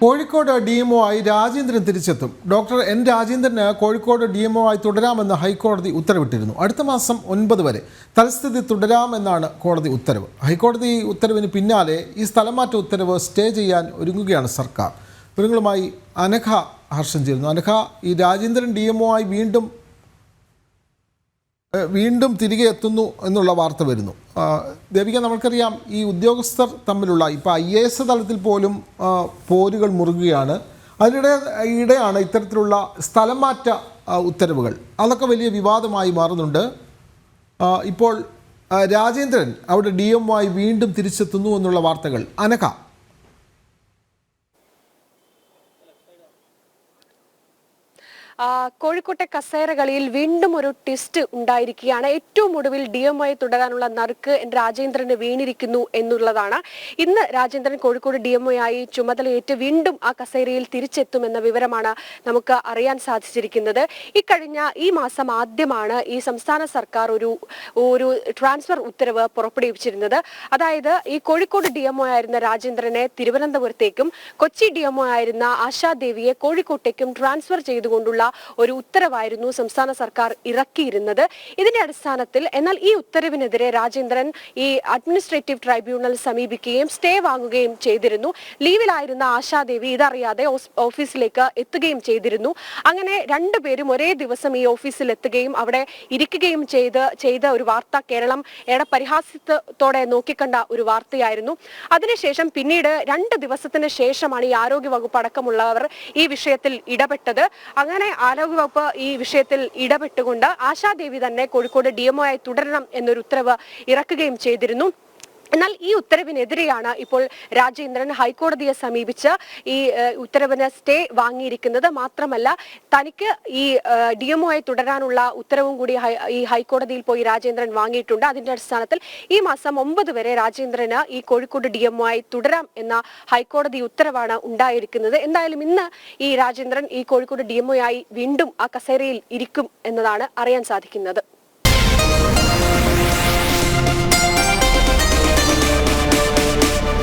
Kozhikode D M O ആയി രാജേന്ദ്രൻ തിരിച്ചെത്തും. Doctor N രാജേന്ദ്രന് കോഴിക്കോട് ഡി എം ഒ ആയി തുടരാമെന്ന് ഹൈക്കോടതി ഉത്തരവിട്ടിരുന്നു. അടുത്ത മാസം ഒൻപത് വരെ തൽസ്ഥിതി തുടരാമെന്നാണ് കോടതി ഉത്തരവ്. ഹൈക്കോടതി ഉത്തരവിന് പിന്നാലെ ഈ സ്ഥലമാറ്റ ഉത്തരവ് സ്റ്റേ ചെയ്യാൻ ഒരുങ്ങുകയാണ് സർക്കാർ. വിവരങ്ങളുമായി അനഘ ഹർഷൻ ചെയ്യുന്നു അനഘ ഈ രാജേന്ദ്രൻ ഡി എംഒ ആയി വീണ്ടും വീണ്ടും തിരികെ എത്തുന്നു എന്നുള്ള വാർത്ത വരുന്നു. ദേവിക നമുക്കറിയാം ഈ ഉദ്യോഗസ്ഥർ തമ്മിലുള്ള ഇപ്പോൾ ഐ എ എസ് തലത്തിൽ പോലും പോരുകൾ മുറുകുകയാണ്. അതിനിടെ ഇടെയാണ് ഇത്തരത്തിലുള്ള സ്ഥലം മാറ്റ ഉത്തരവുകൾ. അതൊക്കെ വലിയ വിവാദമായി മാറുന്നുണ്ട്. ഇപ്പോൾ രാജേന്ദ്രൻ അവിടെ ഡി എം വീണ്ടും തിരിച്ചെത്തുന്നു എന്നുള്ള വാർത്തകൾ. അനഘ കോഴിക്കോട്ടെ കസേരകളിയിൽ വീണ്ടും ഒരു ട്വിസ്റ്റ് ഉണ്ടായിരിക്കുകയാണ്. ഏറ്റവും ഒടുവിൽ ഡി എം ഐ തുടരാനുള്ള നറുക്ക് രാജേന്ദ്രന് വീണിരിക്കുന്നു എന്നുള്ളതാണ്. ഇന്ന് Rajendran Kozhikode D M I ആയി ചുമതലയേറ്റ് വീണ്ടും ആ കസേരയിൽ തിരിച്ചെത്തുമെന്ന വിവരമാണ് നമുക്ക് അറിയാൻ സാധിച്ചിരിക്കുന്നത്. ഇക്കഴിഞ്ഞ ഈ മാസം ആദ്യമാണ് ഈ സംസ്ഥാന സർക്കാർ ഒരു ഒരു ട്രാൻസ്ഫർ ഉത്തരവ് പുറപ്പെടുവിച്ചിരുന്നത്. അതായത് ഈ കോഴിക്കോട് ഡി എം ഒ ആയിരുന്ന രാജേന്ദ്രനെ തിരുവനന്തപുരത്തേക്കും കൊച്ചി ഡി എം ഒ ആയിരുന്ന ആശാദേവിയെ കോഴിക്കോട്ടേക്കും ട്രാൻസ്ഫർ ചെയ്തുകൊണ്ടുള്ള ഒരു ഉത്തരവായിരുന്നു സംസ്ഥാന സർക്കാർ ഇറക്കിയിരുന്നത്. ഇതിന്റെ അടിസ്ഥാനത്തിൽ എന്നാൽ ഈ ഉത്തരവിനെതിരെ രാജേന്ദ്രൻ ഈ അഡ്മിനിസ്ട്രേറ്റീവ് ട്രൈബ്യൂണൽ സമീപിക്കുകയും സ്റ്റേ വാങ്ങുകയും ചെയ്തിരുന്നു. ലീവിലായിരുന്ന ആശാദേവി ഇതറിയാതെ ഓഫീസിലേക്ക് എത്തുകയും ചെയ്തിരുന്നു. അങ്ങനെ രണ്ടുപേരും ഒരേ ദിവസം ഈ ഓഫീസിൽ എത്തുകയും അവിടെ ഇരിക്കുകയും ചെയ്ത് ചെയ്ത ഒരു വാർത്ത കേരളം ഏറെ പരിഹാസ്യത്തോടെ നോക്കിക്കണ്ട ഒരു വാർത്തയായിരുന്നു. അതിനുശേഷം പിന്നീട് രണ്ട് ദിവസത്തിന് ശേഷമാണ് ഈ ആരോഗ്യ വകുപ്പ് അടക്കമുള്ളവർ ഈ വിഷയത്തിൽ ഇടപെട്ടത്. അങ്ങനെ ആരോഗ്യവകുപ്പ് ഈ വിഷയത്തിൽ ഇടപെട്ടുകൊണ്ട് ആശാദേവി തന്നെ കോഴിക്കോട് ഡി ആയി തുടരണം എന്നൊരു ഉത്തരവ് ഇറക്കുകയും ചെയ്തിരുന്നു. എന്നാൽ ഈ ഉത്തരവിനെതിരെയാണ് ഇപ്പോൾ രാജേന്ദ്രൻ ഹൈക്കോടതിയെ സമീപിച്ച് ഈ ഉത്തരവിന് സ്റ്റേ വാങ്ങിയിരിക്കുന്നത്. മാത്രമല്ല തനിക്ക് ഈ ഡി എം ആയി തുടരാനുള്ള ഉത്തരവും കൂടി ഈ ഹൈക്കോടതിയിൽ പോയി രാജേന്ദ്രൻ വാങ്ങിയിട്ടുണ്ട്. അതിന്റെ അടിസ്ഥാനത്തിൽ ഈ മാസം ഒമ്പത് വരെ രാജേന്ദ്രന് ഈ കോഴിക്കോട് ഡി എം ആയി തുടരാം എന്ന ഹൈക്കോടതി ഉത്തരവാണ് ഉണ്ടായിരിക്കുന്നത്. എന്തായാലും ഇന്ന് ഈ രാജേന്ദ്രൻ ഈ കോഴിക്കോട് ഡി എം വീണ്ടും ആ കസേരയിൽ ഇരിക്കും എന്നതാണ് അറിയാൻ സാധിക്കുന്നത്.